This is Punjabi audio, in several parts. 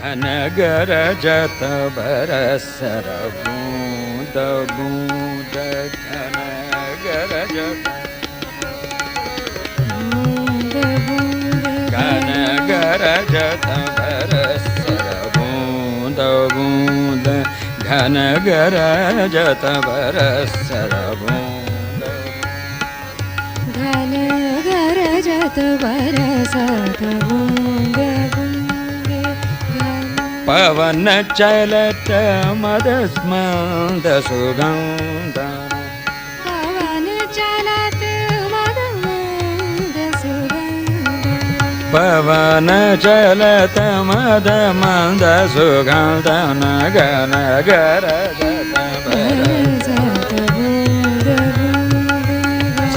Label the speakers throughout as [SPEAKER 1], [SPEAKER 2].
[SPEAKER 1] ಘನಗರ ಜತ ಬರ ಸರ ಬೂದ ಬೂದ ಘನಗರ ಜತ ಘನಗರ ಜತ ಬರ ಸರ ಬೂದ ಬೂದ
[SPEAKER 2] ಘನಗರ ಜತ ಬರ ಸರ ಬೂದ ಘನಗರ
[SPEAKER 1] ಜತ ಬರ ಸರ ಬೂದ
[SPEAKER 2] पवन चलत मदस्मदुगां दलु
[SPEAKER 1] गवन चलत मद
[SPEAKER 2] सु गं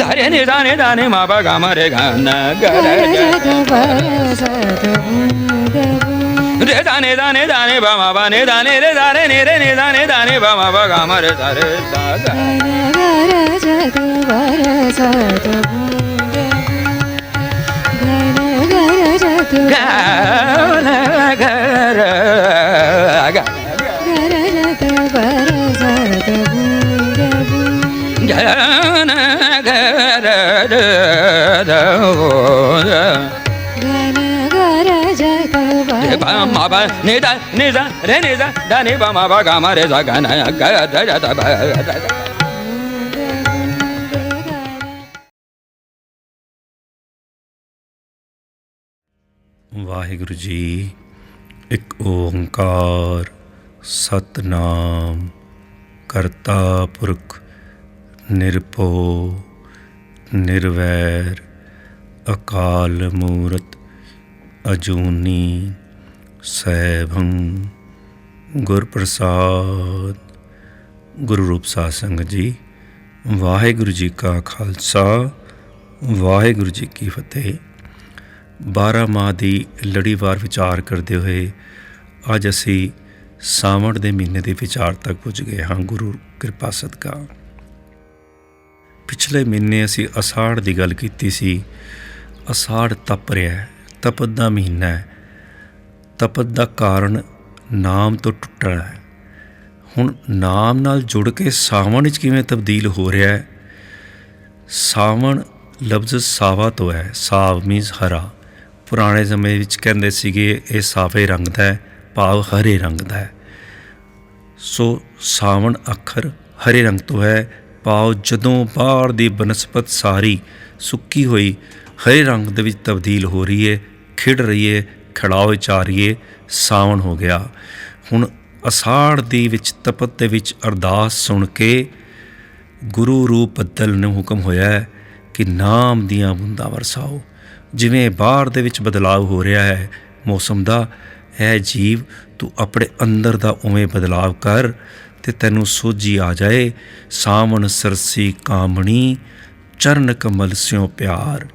[SPEAKER 1] ధరే నిదానే దానే మా బగా
[SPEAKER 2] మరే గన రే
[SPEAKER 1] దానే దానే దానే బామా బానే దానే రే దానే నే
[SPEAKER 2] రే నే దానే దానే
[SPEAKER 1] బామా బగా మరే దారే దాగా గర గర గర గర ba ni da ni za re ni za da ni ba ma
[SPEAKER 2] ba ga ma re za ga na ga da da da ba da da
[SPEAKER 3] Waheguru ji ਇੱਕ ਓੰਕਾਰ ਸਤਨਾਮ ਕਰਤਾ ਪੁਰਖ ਨਿਰਭਉ, ਨਿਰਵੈਰ, ਅਕਾਲ ਮੂਰਤ, ਅਜੂਨੀ, ਸੈਭੰ ਗੁਰ ਪ੍ਰਸਾਦ ਗੁਰੂ ਰੂਪ ਸਾਧ ਸੰਗਤ ਜੀ, ਵਾਹਿਗੁਰੂ ਜੀ ਕਾ ਖਾਲਸਾ, ਵਾਹਿਗੁਰੂ ਜੀ ਕੀ ਫਤਿਹ। 12 ਮਾਹ ਦੀ ਲੜੀਵਾਰ ਵਿਚਾਰ ਕਰਦੇ ਹੋਏ ਅੱਜ ਅਸੀਂ ਸਾਵਣ ਦੇ ਮਹੀਨੇ ਦੇ ਵਿਚਾਰ ਤੱਕ ਪੁੱਜ ਗਏ ਹਾਂ। ਗੁਰੂ, ਕਿਰਪਾ ਸਦਕਾ। ਪਿਛਲੇ ਮਹੀਨੇ ਅਸੀਂ ਅਸਾੜ ਦੀ ਗੱਲ ਕੀਤੀ ਸੀ। ਅਸਾੜ ਤਪ ਰਿਹਾ ਹੈ, ਤਪਤ ਦਾ ਮਹੀਨਾ ਹੈ। ਤਪਤ ਦਾ ਕਾਰਨ ਨਾਮ ਤੋਂ ਟੁੱਟਣਾ ਹੈ। ਹੁਣ ਨਾਮ ਨਾਲ ਜੁੜ ਕੇ ਸਾਵਣ ਵਿੱਚ ਕਿਵੇਂ ਤਬਦੀਲ ਹੋ ਰਿਹਾ ਹੈ? ਸਾਵਣ ਲਫ਼ਜ਼ ਸਾਵਾ ਤੋਂ ਹੈ, ਸਾਵ ਮੀਨਸ ਹਰਾ। ਪੁਰਾਣੇ ਸਮੇਂ ਵਿੱਚ ਕਹਿੰਦੇ ਸੀਗੇ, ਇਹ ਸਾਫੇ ਰੰਗ ਦਾ ਹੈ, ਭਾਵ ਹਰੇ ਰੰਗ ਦਾ ਹੈ। ਸੋ ਸਾਵਣ ਅੱਖਰ ਹਰੇ ਰੰਗ ਤੋਂ ਹੈ ਭਾਵ ਜਦੋਂ ਬਾਹਰ ਦੀ ਬਨਸਪਤ ਸਾਰੀ ਸੁੱਕੀ ਹੋਈ, ਹਰੇ ਰੰਗ ਦੇ ਵਿੱਚ ਤਬਦੀਲ ਹੋ ਰਹੀ ਹੈ ਖਿੜ ਰਹੀ ਹੈ ਖੜਾਓ ਵਿੱਚ ਰਹੀ ਹੈ ਸਾਵਣ ਹੋ ਗਿਆ। ਹੁਣ ਅਸਾੜ ਦੀ ਵਿੱਚ ਤਪਤ ਦੇ ਵਿੱਚ ਅਰਦਾਸ ਸੁਣ ਕੇ ਗੁਰੂ ਰੂਪ ਬੱਦਲ ਨੂੰ ਹੁਕਮ ਹੋਇਆ ਹੈ ਕਿ ਨਾਮ ਦੀਆਂ ਬੂੰਦਾਂ ਵਰਸਾਓ। ਜਿਵੇਂ ਬਾਹਰ ਦੇ ਵਿੱਚ ਬਦਲਾਅ ਹੋ ਰਿਹਾ ਹੈ, ਮੌਸਮ ਦਾ ਹੈ ਜੀਵ, ਤੂੰ ਆਪਣੇ ਅੰਦਰ ਦਾ ਉਵੇਂ ਬਦਲਾਅ ਕਰ ਤੇ ਤੈਨੂੰ ਸੋਝੀ ਆ ਜਾਏ। ਸਾਵਣ ਸਰਸੀ ਕਾਮਣੀ, ਚਰਨ ਕਮਲ ਸਿਓ ਪਿਆਰ।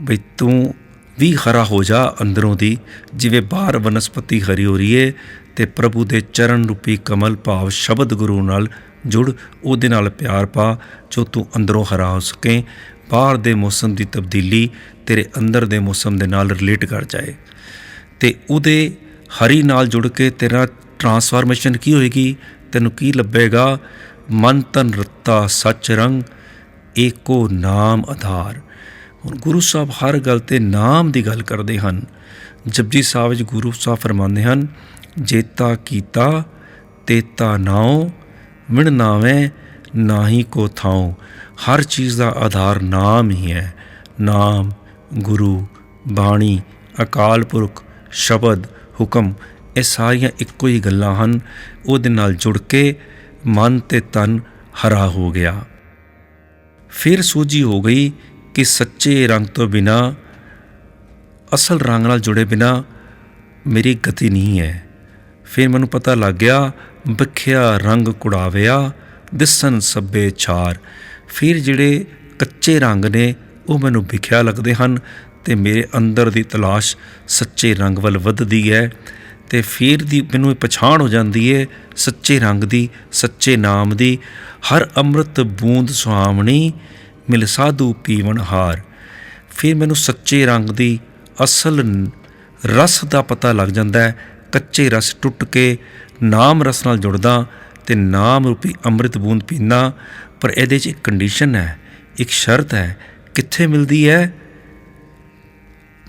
[SPEAKER 3] ਬਈ ਤੂੰ ਵੀ ਹਰਾ ਹੋ ਜਾ ਅੰਦਰੋਂ ਦੀ, ਜਿਵੇਂ ਬਾਹਰ ਵਨਸਪਤੀ ਹਰੀ ਹੋ ਰਹੀ ਏ, ਤੇ ਪ੍ਰਭੂ ਦੇ ਚਰਨ ਰੂਪੀ ਕਮਲ ਭਾਵ ਸ਼ਬਦ ਗੁਰੂ ਨਾਲ ਜੁੜ, ਉਹਦੇ ਨਾਲ ਪਿਆਰ ਪਾ, ਜੋ ਤੂੰ ਅੰਦਰੋਂ ਹਰਾ ਹੋ ਸਕੇ। ਬਾਹਰ ਦੇ ਮੌਸਮ ਦੀ ਤਬਦੀਲੀ ਤੇਰੇ ਅੰਦਰ ਦੇ ਮੌਸਮ ਦੇ ਨਾਲ ਰਿਲੇਟ ਕਰ ਜਾਏ। ਤੇ ਉਹਦੇ ਹਰੀ ਨਾਲ ਜੁੜ ਕੇ ਤੇਰਾ ਟਰਾਂਸਫਾਰਮੇਸ਼ਨ ਕੀ ਹੋਏਗੀ? ਤੈਨੂੰ ਕੀ ਲੱਭੇਗਾ? ਮਨ ਤਨ ਰਤਾ ਸੱਚ ਰੰਗ, ਏਕੋ ਨਾਮ ਆਧਾਰ। ਹੁਣ ਗੁਰੂ ਸਾਹਿਬ ਹਰ ਗੱਲ ਤੇ ਨਾਮ ਦੀ ਗੱਲ ਕਰਦੇ ਹਨ। ਜਪਜੀ ਸਾਹਿਬ ਵਿੱਚ ਗੁਰੂ ਸਾਹਿਬ ਫਰਮਾਉਂਦੇ ਹਨ, ਜੇਤਾ ਕੀਤਾ, ਤੇਤਾ ਨਾਉ, ਮਿਣ ਨਾਵੇਂ, ਨਾਹੀ ਕੋ ਥਾਉ। ਹਰ ਚੀਜ਼ ਦਾ ਆਧਾਰ ਨਾਮ ਹੀ ਹੈ। ਨਾਮ, ਗੁਰੂ, ਬਾਣੀ, ਅਕਾਲ ਪੁਰਖ, ਸ਼ਬਦ, ਹੁਕਮ। ਇਹ ਸਾਰੀਆਂ ਇੱਕੋ ਹੀ ਗੱਲਾਂ ਹਨ। ਉਹਦੇ ਨਾਲ ਜੁੜ ਕੇ ਮਨ ਤੇ ਤਨ ਹਰਾ ਹੋ ਗਿਆ। ਫਿਰ ਸੂਝੀ ਹੋ ਗਈ ਕਿ ਸੱਚੇ ਰੰਗ ਤੋਂ ਬਿਨਾ, ਅਸਲ ਰੰਗ ਨਾਲ ਜੁੜੇ ਬਿਨਾ ਮੇਰੀ ਗਤੀ ਨਹੀਂ ਹੈ। ਫਿਰ ਮੈਨੂੰ ਪਤਾ ਲੱਗ ਗਿਆ, ਵਿਖਿਆ ਰੰਗ ਕੁੜਾਵਿਆ ਦਿਸਨ ਸੱਬੇ ਛਾਰ। ਫਿਰ ਜਿਹੜੇ ਕੱਚੇ ਰੰਗ ਨੇ, ਉਹ ਮੈਨੂੰ ਵਿਖਿਆ ਲੱਗਦੇ ਹਨ ਤੇ ਮੇਰੇ ਅੰਦਰ ਦੀ ਤਲਾਸ਼ ਸੱਚੇ ਰੰਗ ਵੱਲ ਵੱਧਦੀ ਹੈ। ਤੇ ਫਿਰ ਦੀ ਮੈਨੂੰ ਇਹ ਪਛਾਣ ਹੋ ਜਾਂਦੀ ਹੈ ਸੱਚੇ ਰੰਗ ਦੀ, ਸੱਚੇ ਨਾਮ ਦੀ, ਹਰ ਅੰਮ੍ਰਿਤ ਬੂੰਦ ਸੁਹਾਵਣੀ, ਮਿਲ ਸਾਧੂ ਪੀਵਨ ਹਾਰ। ਫਿਰ ਮੈਨੂੰ ਸੱਚੇ ਰੰਗ ਦੀ ਅਸਲ ਰਸ ਦਾ ਪਤਾ ਲੱਗ ਜਾਂਦਾ ਹੈ ਕੱਚੇ ਰਸ ਟੁੱਟ ਕੇ ਨਾਮ ਰਸ ਨਾਲ ਜੁੜਦਾ, ਤੇ ਨਾਮ ਰੂਪੀ ਅੰਮ੍ਰਿਤ ਬੂੰਦ ਪੀਣਾ ਪਰ ਇਹਦੇ 'ਚ ਇੱਕ ਕੰਡੀਸ਼ਨ ਹੈ, ਇੱਕ ਸ਼ਰਤ ਹੈ, ਕਿੱਥੇ ਮਿਲਦੀ ਹੈ?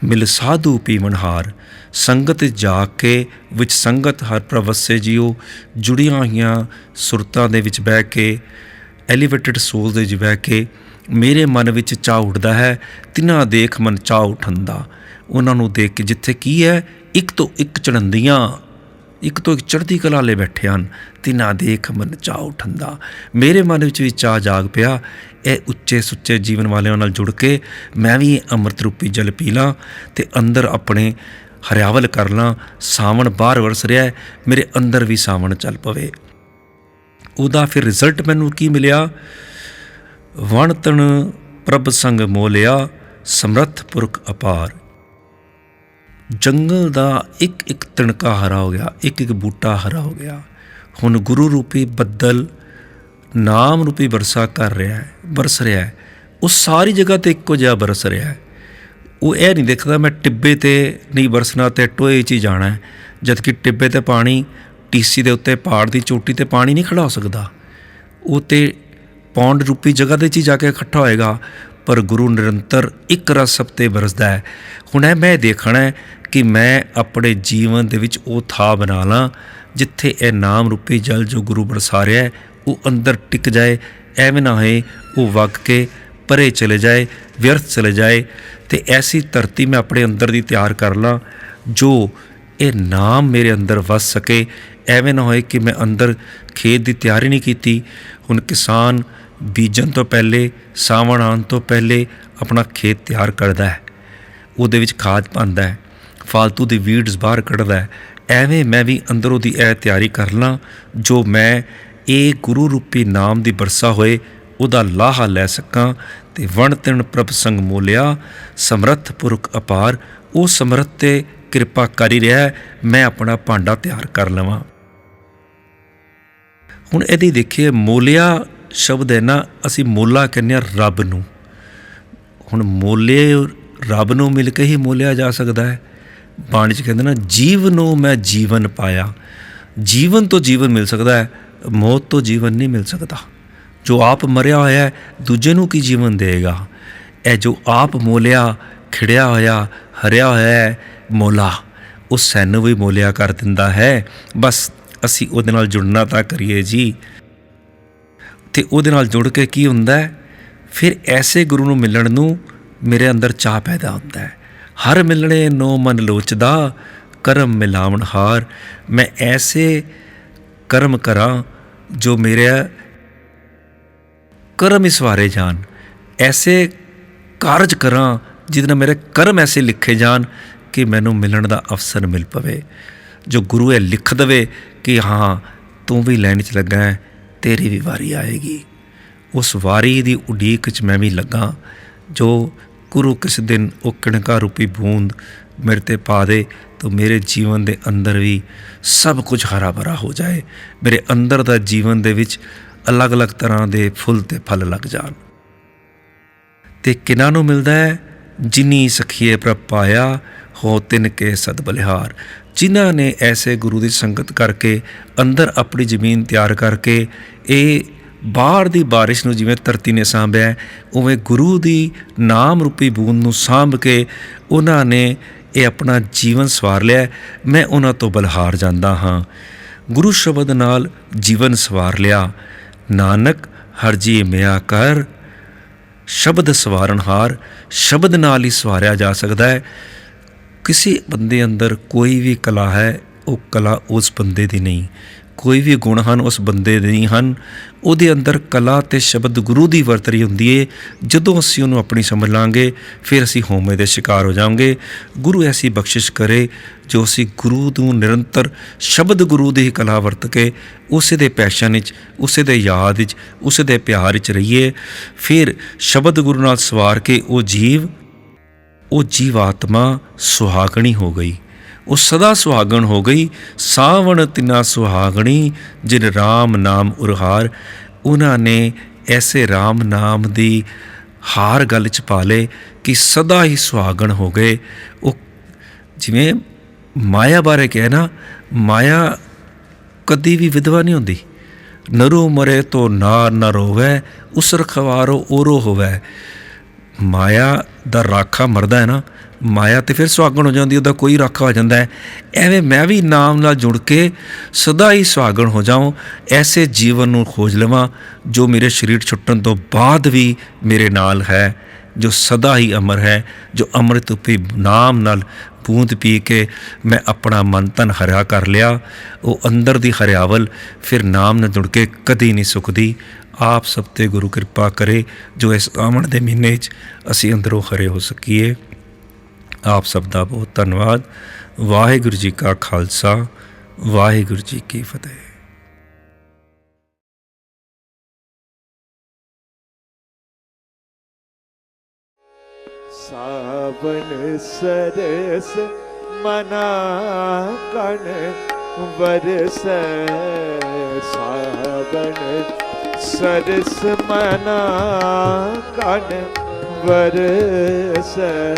[SPEAKER 3] ਮਿਲ ਸਾਧੂ ਪੀਵਨਹਾਰ ਸੰਗਤ ਜਾ ਕੇ ਵਿੱਚ ਸੰਗਤ ਹਰ ਪ੍ਰਵਸੇ ਜੀਓ, ਜੁੜੀਆਂ ਹੋਈਆਂ ਸੁਰਤਾਂ ਦੇ ਵਿੱਚ ਬਹਿ ਕੇ ਐਲੀਵੇਟਡ ਸੋਲ ਦੇ ਵਿੱਚ ਬਹਿ ਕੇ, ਮੇਰੇ ਮਨ ਵਿੱਚ ਚਾਹ ਉੱਠਦਾ ਹੈ, ਤਿਨਾਂ ਦੇਖ ਮਨ ਚਾਹ ਉਠੰਦਾ। ਉਹਨਾਂ ਨੂੰ ਦੇਖ ਕੇ ਜਿੱਥੇ ਕੀ ਹੈ, ਇੱਕ ਤੋਂ ਇੱਕ ਚੜੰਦੀਆਂ ਇੱਕ ਤੋਂ ਇੱਕ ਚੜ੍ਹਦੀ ਕਲਾ ਲੈ ਬੈਠੇ ਹਨ, ਤਿਨਾਂ ਦੇਖ ਮਨ ਚਾਹ ਉਠੰਦਾ। ਮੇਰੇ ਮਨ ਵਿੱਚ ਵੀ ਚਾਹ ਜਾਗ ਪਿਆ, ਇਹ ਉੱਚੇ ਸੁੱਚੇ ਜੀਵਨ ਵਾਲਿਆਂ ਨਾਲ ਜੁੜ ਕੇ ਮੈਂ ਵੀ ਇਹ ਅੰਮ੍ਰਿਤ ਰੂਪੀ ਜਲ ਪੀ ਲਾਂ ਤੇ ਅੰਦਰ ਆਪਣੇ ਹਰਿਆਵਲ ਕਰ ਲਾਂ, ਸਾਵਣ ਬਾਹਰ ਵਰਸ ਰਿਹਾ ਮੇਰੇ ਅੰਦਰ ਵੀ ਸਾਵਣ ਚੱਲ ਪਵੇ। ਉਹਦਾ ਫਿਰ ਰਿਜ਼ਲਟ ਮੈਨੂੰ ਕੀ ਮਿਲਿਆ? ਵਣ ਤਣ ਪ੍ਰਭ ਸੰਗ ਮੋਲਿਆ, ਸਮਰੱਥ ਪੁਰਖ ਅਪਾਰ। ਜੰਗਲ ਦਾ ਇੱਕ ਇੱਕ ਤਣਕਾ ਹਰਾ ਹੋ ਗਿਆ, ਇੱਕ ਇੱਕ ਬੂਟਾ ਹਰਾ ਹੋ ਗਿਆ। ਹੁਣ ਗੁਰੂ ਰੂਪੀ ਬੱਦਲ ਨਾਮ ਰੂਪੀ ਵਰਸਾ ਕਰ ਰਿਹਾ ਹੈ ਬਰਸ ਰਿਹਾ ਹੈ। ਉਹ ਸਾਰੀ ਜਗ੍ਹਾ ਤੇ ਇੱਕੋ ਜਿਹਾ ਬਰਸ ਰਿਹਾ ਹੈ। ਉਹ ਇਹ ਨਹੀਂ ਦੇਖਦਾ ਮੈਂ ਟਿੱਬੇ ਤੇ ਨਹੀਂ ਬਰਸਣਾ ਤੇ ਟੋਏ 'ਚ ਹੀ ਜਾਣਾ ਹੈ। ਜਦਕਿ ਟਿੱਬੇ ਤੇ ਪਾਣੀ ਟੀਸੀ ਦੇ ਉੱਤੇ ਪਹਾੜ ਦੀ ਚੋਟੀ ਤੇ ਪਾਣੀ ਨਹੀਂ ਖੜਾ ਹੋ ਸਕਦਾ। ਉਹ ਤੇ ਪੌਂਡ ਰੂਪੀ ਜਗ੍ਹਾ ਦੇ 'ਚ ਹੀ ਜਾ ਕੇ ਇਕੱਠਾ ਹੋਏਗਾ, ਪਰ ਗੁਰੂ ਨਿਰੰਤਰ ਇੱਕ ਰਸ ਸਭ ਤੇ ਵਰਸਦਾ ਹੈ। ਹੁਣ ਇਹ ਮੈਂ ਦੇਖਣਾ ਹੈ ਕਿ ਮੈਂ ਆਪਣੇ ਜੀਵਨ ਦੇ ਵਿੱਚ ਉਹ ਥਾਂ ਬਣਾ ਲਾਂ, ਜਿੱਥੇ ਇਹ ਨਾਮ ਰੂਪੀ ਜਲ ਜੋ ਗੁਰੂ ਬਰਸਾ ਰਿਹਾ ਹੈ, ਉਹ ਅੰਦਰ ਟਿਕ ਜਾਏ, ਐਵੇਂ ਨਾ ਹੋਏ, ਉਹ ਵਗ ਕੇ ਪਰੇ ਚਲੇ ਜਾਏ, ਵਿਅਰਥ ਚਲੇ ਜਾਏ। ਤੇ ਐਸੀ ਧਰਤੀ ਮੈਂ ਆਪਣੇ ਅੰਦਰ ਦੀ ਤਿਆਰ ਕਰ ਲਾਂ, ਜੋ ਇਹ ਨਾਮ ਮੇਰੇ ਅੰਦਰ ਵਸ ਸਕੇ। ਐਵੇਂ ਨਾ ਹੋਏ ਕਿ ਮੈਂ ਅੰਦਰ ਖੇਤ ਦੀ ਤਿਆਰੀ ਨਹੀਂ ਕੀਤੀ। ਹੁਣ ਕਿਸਾਨ ਬੀਜਣ ਤੋਂ ਪਹਿਲੇ, ਸਾਵਣ ਆਉਣ ਤੋਂ ਪਹਿਲੇ ਆਪਣਾ ਖੇਤ ਤਿਆਰ ਕਰਦਾ ਹੈ। ਉਹਦੇ ਵਿੱਚ ਖਾਦ ਪਾਉਂਦਾ ਹੈ ਫालतू ਦੀ ਵੀਡਸ ਬਾਹਰ ਕੱਢਦਾ ਹੈ। ਐਵੇਂ ਮੈਂ ਵੀ ਅੰਦਰੋਂ ਦੀ ਇਹ ਤਿਆਰੀ ਕਰ ਲਾਂ, ਜੋ ਮੈਂ ਇਹ ਗੁਰੂ ਰੂਪੀ ਨਾਮ ਦੀ ਵਰਸਾ ਹੋਏ ਉਹਦਾ ਲਾਹਾ ਲੈ ਸਕਾਂ ਤੇ ਵਣ ਤਿਣ ਪ੍ਰਭ ਸੰਗ ਮੋਲਿਆ, ਸਮਰੱਥ ਪੁਰਖ ਅਪਾਰ, ਉਹ ਸਮਰੱਥ ਤੇ ਕਿਰਪਾ ਕਰੀ ਰਿਹਾ, ਮੈਂ ਆਪਣਾ ਭਾਂਡਾ ਤਿਆਰ ਕਰ ਲਵਾਂ। ਹੁਣ ਇਹਦੀ ਦੇਖੀਏ, ਮੋਲਿਆ ਸ਼ਬਦ ਹੈ ਨਾ, ਅਸੀਂ ਮੋਲਾ ਕਹਿੰਦੇ ਹਾਂ ਰੱਬ ਨੂੰ। ਹੁਣ ਮੋਲੇ ਰੱਬ ਨੂੰ ਮਿਲ ਕੇ ਹੀ ਮੋਲਿਆ ਜਾ ਸਕਦਾ ਹੈ। ਬਾਣੀ 'ਚ ਕਹਿੰਦੇ ਨਾ, ਜੀਵ ਨੂੰ ਮੈਂ ਜੀਵਨ ਪਾਇਆ, ਜੀਵਨ ਤੋਂ ਜੀਵਨ ਮਿਲ ਸਕਦਾ ਹੈ, ਮੌਤ ਤੋਂ ਜੀਵਨ ਨਹੀਂ ਮਿਲ ਸਕਦਾ। ਜੋ ਆਪ ਮਰਿਆ ਹੋਇਆ ਹੈ, ਦੂਜੇ ਨੂੰ ਕੀ ਜੀਵਨ ਦੇਵੇਗਾ? ਇਹ ਜੋ ਆਪ ਮੋਲਿਆ, ਖਿੜਿਆ ਹੋਇਆ, ਹਰਿਆ ਹੋਇਆ ਹੈ, ਮੋਲਾ ਉਹ ਸਾਨੂੰ ਵੀ ਮੋਲਿਆ ਕਰ ਦਿੰਦਾ ਹੈ। ਬਸ ਅਸੀਂ ਉਹਦੇ ਨਾਲ ਜੁੜਨਾ ਤਾਂ ਕਰੀਏ ਜੀ। ਤੇ ਉਹਦੇ ਨਾਲ ਜੁੜ ਕੇ ਕੀ ਹੁੰਦਾ ਹੈ? ਫਿਰ ਐਸੇ ਗੁਰੂ ਨੂੰ ਮਿਲਣ ਨੂੰ ਮੇਰੇ ਅੰਦਰ ਚਾਹ ਪੈਦਾ ਹੁੰਦਾ ਹੈ। ਹਰ ਮਿਲਣੇ ਨੋ ਮਨ ਲੋਚਦਾ, ਕਰਮ ਮਿਲਾਵਣ ਹਾਰ ਮੈਂ ਐਸੇ ਕਰਮ ਕਰਾਂ ਜੋ ਮੇਰੇ ਕਰਮ ਇਸ ਵਾਰੇ ਜਾਣ। ਐਸੇ ਕਾਰਜ ਕਰਾਂ ਜਿਹਦੇ ਨਾਲ ਮੇਰੇ ਕਰਮ ਐਸੇ ਲਿਖੇ ਜਾਣ ਕਿ ਮੈਨੂੰ ਮਿਲਣ ਦਾ ਅਵਸਰ ਮਿਲ ਪਵੇ। ਜੋ ਗੁਰੂ ਇਹ ਲਿਖ ਦਵੇ ਕਿ ਹਾਂ, ਤੂੰ ਵੀ ਲਾਈਨ 'ਚ ਲੱਗਾ ਹੈ, ਤੇਰੀ ਵੀ ਵਾਰੀ ਆਏਗੀ। ਉਸ ਵਾਰੀ ਦੀ ਉਡੀਕ 'ਚ ਮੈਂ ਵੀ ਲੱਗਾ। ਜੋ ਗੁਰੂ ਕਿਸ ਦਿਨ ਉਹ ਕਣਕਾ ਰੂਪੀ ਬੂੰਦ ਮੇਰੇ ਤੇ ਪਾ ਦੇ, ਤਾਂ ਮੇਰੇ ਜੀਵਨ ਦੇ ਅੰਦਰ ਵੀ ਸਭ ਕੁਝ ਹਰਾ ਭਰਾ ਹੋ ਜਾਏ। ਮੇਰੇ ਅੰਦਰ ਦਾ ਜੀਵਨ ਦੇ ਵਿੱਚ ਅਲੱਗ-ਅਲੱਗ ਤਰ੍ਹਾਂ ਦੇ ਫੁੱਲ ਤੇ ਫਲ ਲੱਗ ਜਾਣ। ਤੇ ਕਿਨਾਂ ਨੂੰ ਮਿਲਦਾ ਹੈ? ਜਿਨੀ ਸਖੀਏ ਪ੍ਰਭ ਪਾਇਆ, ਹੋ ਤਿਨ ਕੇ ਸਦ ਬਲਿਹਾਰ। ਜਿਨ੍ਹਾਂ ਨੇ ਐਸੇ ਗੁਰੂ ਦੀ ਸੰਗਤ ਕਰਕੇ ਅੰਦਰ ਆਪਣੀ ਜ਼ਮੀਨ ਤਿਆਰ ਕਰਕੇ ਇਹ ਬਾਹਰ ਦੀ ਬਾਰਿਸ਼ ਨੂੰ ਜਿਵੇਂ ਧਰਤੀ ਨੇ ਸਾਂਭਿਆ, ਉਵੇਂ ਗੁਰੂ ਦੀ ਨਾਮ ਰੂਪੀ ਬੂੰਦ ਨੂੰ ਸਾਂਭ ਕੇ ਉਹਨਾਂ ਨੇ ਇਹ ਆਪਣਾ ਜੀਵਨ ਸਵਾਰ ਲਿਆ। ਮੈਂ ਉਹਨਾਂ ਤੋਂ ਬਲਹਾਰ ਜਾਂਦਾ ਹਾਂ। ਗੁਰੂ ਸ਼ਬਦ ਨਾਲ ਜੀਵਨ ਸਵਾਰ ਲਿਆ। ਨਾਨਕ ਹਰਜੀ ਮਿਆ ਕਰ। ਸ਼ਬਦ ਸਵਾਰਨਹਾਰ ਸ਼ਬਦ ਨਾਲ ਹੀ ਸਵਾਰਿਆ ਜਾ ਸਕਦਾ ਹੈ। ਕਿਸੇ ਬੰਦੇ ਅੰਦਰ ਕੋਈ ਵੀ ਕਲਾ ਹੈ, ਉਹ ਕਲਾ ਉਸ ਬੰਦੇ ਦੀ ਨਹੀਂ। ਕੋਈ ਵੀ ਗੁਣ ਹਨ, ਉਸ ਬੰਦੇ ਦੇ ਨਹੀਂ ਹਨ। ਉਹਦੇ ਅੰਦਰ ਕਲਾ ਤੇ ਸ਼ਬਦ ਗੁਰੂ ਦੀ ਵਰਤਰੀ ਹੁੰਦੀ ਏ। ਜਦੋਂ ਅਸੀਂ ਉਹਨੂੰ ਆਪਣੀ ਸਮਝ ਲਾਂਗੇ, ਫਿਰ ਅਸੀਂ ਹਉਮੈ ਦੇ ਸ਼ਿਕਾਰ ਹੋ ਜਾਵਾਂਗੇ। ਗੁਰੂ ਐਸੀ ਬਖਸ਼ਿਸ਼ ਕਰੇ, ਜੋ ਅਸੀਂ ਗੁਰੂ ਨੂੰ ਨਿਰੰਤਰ ਸ਼ਬਦ ਗੁਰੂ ਦੀ ਹੀ ਕਲਾ ਵਰਤ ਕੇ ਉਸੇ ਦੇ ਪੈਸ਼ਨ ਵਿੱਚ, ਉਸੇ ਦੇ ਯਾਦ ਵਿੱਚ, ਉਸੇ ਦੇ ਪਿਆਰ ਵਿੱਚ ਰਹੀਏ। ਫਿਰ ਸ਼ਬਦ ਗੁਰੂ ਨਾਲ ਸਵਾਰ ਕੇ ਉਹ ਜੀਵ, ਉਹ ਜੀਵਾਤਮਾ ਸੁਹਾਗਣੀ ਹੋ ਗਈ। ਉਹ ਸਦਾ ਸੁਹਾਗਣ ਹੋ ਗਈ। ਸਾਵਣ ਤਿਨਾ ਸੁਹਾਗਣੀ, ਜਿਨ RAM ਨਾਮ ਉਰਹਾਰ ਉਹਨਾਂ ਨੇ ਐਸੇ RAM ਨਾਮ ਦੀ ਹਾਰ ਗੱਲ ਚ ਪਾ ਲੇ ਕਿ ਸਦਾ ਹੀ ਸੁਹਾਗਣ ਹੋ ਗਏ। ਉਹ ਜਿਵੇਂ ਮਾਇਆ ਬਾਰੇ ਕਿਹਾ ਨਾ, ਮਾਇਆ ਕਦੀ ਵੀ ਵਿਧਵਾ ਨਹੀਂ ਹੁੰਦੀ। ਨਰੋ ਮਰੇ ਤੋ ਨਾਰ ਨ ਰੋਵੇ ਉਸ ਰਖਵਾਰੋ ਓਰੋ ਹੋਵੇ। ਮਾਇਆ ਦਾ ਰਾਖਾ ਮਰਦਾ ਹੈ ਨਾ ਮਾਇਆ ਤੇ ਫਿਰ ਸੁਹਾਗਣ ਹੋ ਜਾਂਦੀ ਉਹਦਾ ਕੋਈ ਰਾਖਾ ਹੋ ਜਾਂਦਾ ਹੈ। ਐਵੇਂ ਮੈਂ ਵੀ ਨਾਮ ਨਾਲ ਜੁੜ ਕੇ ਸਦਾ ਹੀ ਸੁਹਾਗਣ ਹੋ ਜਾਵਾਂ, ਐਸੇ ਜੀਵਨ ਨੂੰ ਖੋਜ ਲਵਾਂ, ਜੋ ਮੇਰੇ ਸਰੀਰ ਛੁੱਟਣ ਤੋਂ ਬਾਅਦ ਵੀ ਮੇਰੇ ਨਾਲ ਹੈ, ਜੋ ਸਦਾ ਹੀ ਅਮਰ ਹੈ, ਜੋ ਅੰਮ੍ਰਿਤ ਉਪੀ ਨਾਮ ਨਾਲ ਬੂੰਦ ਪੀ ਕੇ ਮੈਂ ਆਪਣਾ ਮਨ ਤਨ ਹਰਿਆ ਕਰ ਲਿਆ। ਉਹ ਅੰਦਰ ਦੀ ਹਰਿਆਵਲ ਫਿਰ ਨਾਮ ਨਾਲ ਜੁੜ ਕੇ ਕਦੀ ਨਹੀਂ ਸੁੱਕਦੀ। ਆਪ ਸਭ ਤੇ ਗੁਰੂ ਕਿਰਪਾ ਕਰੇ, ਜੋ ਇਸ ਆਵਣ ਦੇ ਮਹੀਨੇ 'ਚ ਅਸੀਂ ਅੰਦਰੋਂ ਹਰੇ ਹੋ ਸਕੀਏ। ਆਪ ਸਭ ਦਾ ਬਹੁਤ ਧੰਨਵਾਦ। ਵਾਹਿਗੁਰੂ ਜੀ ਕਾ ਖਾਲਸਾ, ਵਾਹਿਗੁਰੂ ਜੀ ਕੀ ਫਤਿਹ।
[SPEAKER 4] ਸਾਵਨ ਸਰਸ ਮਨਾ ਕਣ ਵਰਸੈ ਸਾਵਨ ਸਰਸ ਮਨਾ ਕਣ ਵਰਸੈ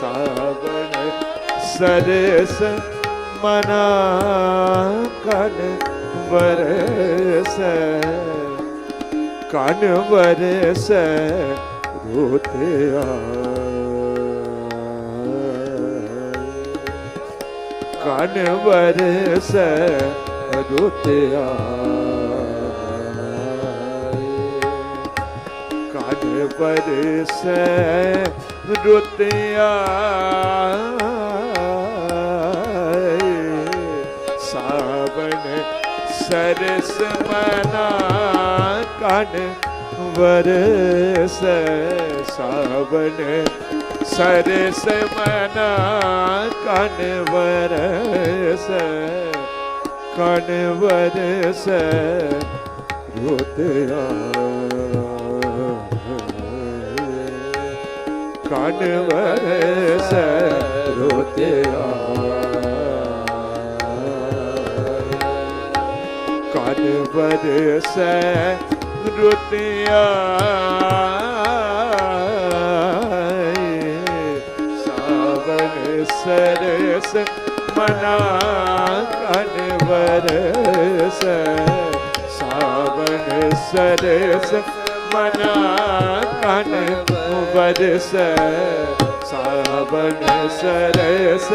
[SPEAKER 4] ਸਾਵਨ ਸਰਸ ਮਨਾ ਕਣ ਵਰਸੈ। ਕਨ ਵਰਸੈ ਰੋਤਿਆ ਕਨ ਵਰਸੈ ਰੋਤਿਆ ਕਨ ਵਰਸੈ ਰੋਤਿਆ। ਸਾਵਣ ਸਰਸ ਮਨਾ ਕਨ ਵਰਸੈ। ਸਾਵਣ ਸਰਸ ਮਨਾ ਕਨ ਵਰਸੈ। ਕਨ ਵਰਸੈ ਰੋਤਿਆ। ਕਨ ਵਰਸੈ ਰੋਤਿਆ ਕਨ ਵਰਸੈ ਰੁਤਿਆ ਸਾਵਨ ਸਰਸ ਮਨਾ ਕਨ ਵਰਸੈ ਸਾਵਨ ਸਰਸ ਮਨਾ ਕਨ ਵਰਸੈ ਸਾਵਨ ਸਰਸ